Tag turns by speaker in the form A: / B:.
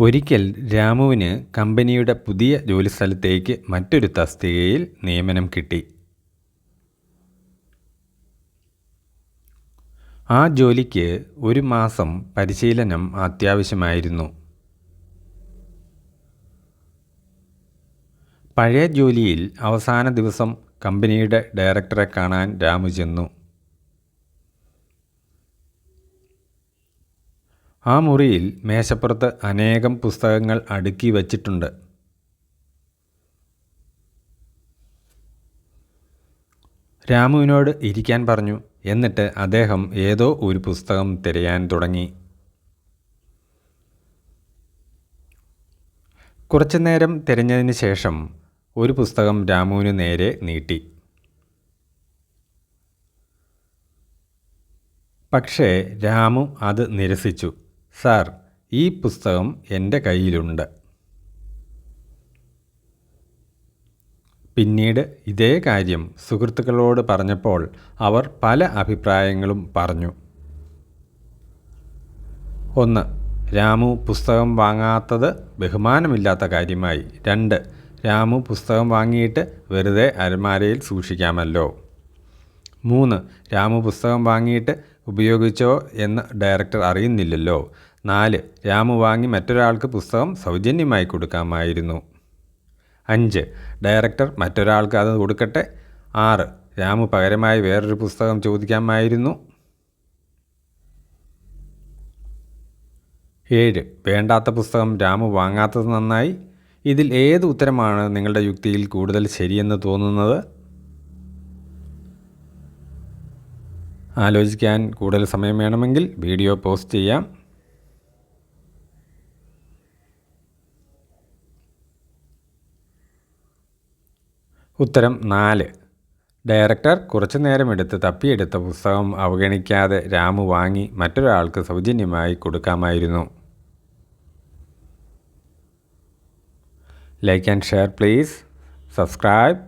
A: ഒരിക്കൽ രാമുവിന് കമ്പനിയുടെ പുതിയ ജോലിസ്ഥലത്തേക്ക് മറ്റൊരു തസ്തികയിൽ നിയമനം കിട്ടി. ആ ജോലിക്ക് ഒരു മാസം പരിശീലനം അത്യാവശ്യമായിരുന്നു. പഴയ ജോലിയിൽ അവസാന ദിവസം കമ്പനിയുടെ ഡയറക്ടറെ കാണാൻ രാമു ചെന്നു. ആ മുറിയിൽ മേശപ്പുറത്ത് അനേകം പുസ്തകങ്ങൾ അടുക്കി വച്ചിട്ടുണ്ട്. രാമുവിനോട് ഇരിക്കാൻ പറഞ്ഞു. എന്നിട്ട് അദ്ദേഹം ഏതോ ഒരു പുസ്തകം തിരയാൻ തുടങ്ങി. കുറച്ചു നേരം തിരഞ്ഞതിന് ശേഷം ഒരു പുസ്തകം രാമുവിന് നേരെ നീട്ടി. പക്ഷേ രാമു അത് നിരസിച്ചു. സാർ ഈ പുസ്തകം എന്റെ കയ്യിലുണ്ട്. പിന്നീട് ഇതേ കാര്യം സുഹൃത്തുക്കളോട് പറഞ്ഞപ്പോൾ അവർ പല അഭിപ്രായങ്ങളും പറഞ്ഞു. ഒന്ന് രാമു പുസ്തകം വാങ്ങാത്തത് ബഹുമാനമില്ലാത്ത കാര്യമായി. രണ്ട് രാമു പുസ്തകം വാങ്ങിയിട്ട് വെറുതെ അലമാരയിൽ സൂക്ഷിക്കാമല്ലോ. മൂന്ന് രാമു പുസ്തകം വാങ്ങിയിട്ട് ഉപയോഗിച്ചോ എന്ന് ഡയറക്ടർ അറിയുന്നില്ലല്ലോ. നാല് രാമു വാങ്ങി മറ്റൊരാൾക്ക് പുസ്തകം സൗജന്യമായി കൊടുക്കാമായിരുന്നു. അഞ്ച് ഡയറക്ടർ മറ്റൊരാൾക്ക് അത് കൊടുക്കട്ടെ. ആറ് രാമു പകരമായി വേറൊരു പുസ്തകം ചോദിക്കാമായിരുന്നു. ഏഴ് വേണ്ടാത്ത പുസ്തകം രാമു വാങ്ങാത്തത് നന്നായി. ഇതിൽ ഏത് ഉത്തരമാണ് നിങ്ങളുടെ യുക്തിയിൽ കൂടുതൽ ശരിയെന്ന് തോന്നുന്നത്? ആലോചിക്കാൻ കൂടുതൽ സമയം വേണമെങ്കിൽ വീഡിയോ പോസ്റ്റ് ചെയ്യാം. ഉത്തരം നാല്. ഡയറക്ടർ കുറച്ചു നേരമെടുത്ത് തപ്പിയെടുത്ത പുസ്തകം അവഗണിക്കാതെ രാമു വാങ്ങി മറ്റൊരാൾക്ക് സൗജന്യമായി കൊടുക്കാമായിരുന്നു. Like and share please subscribe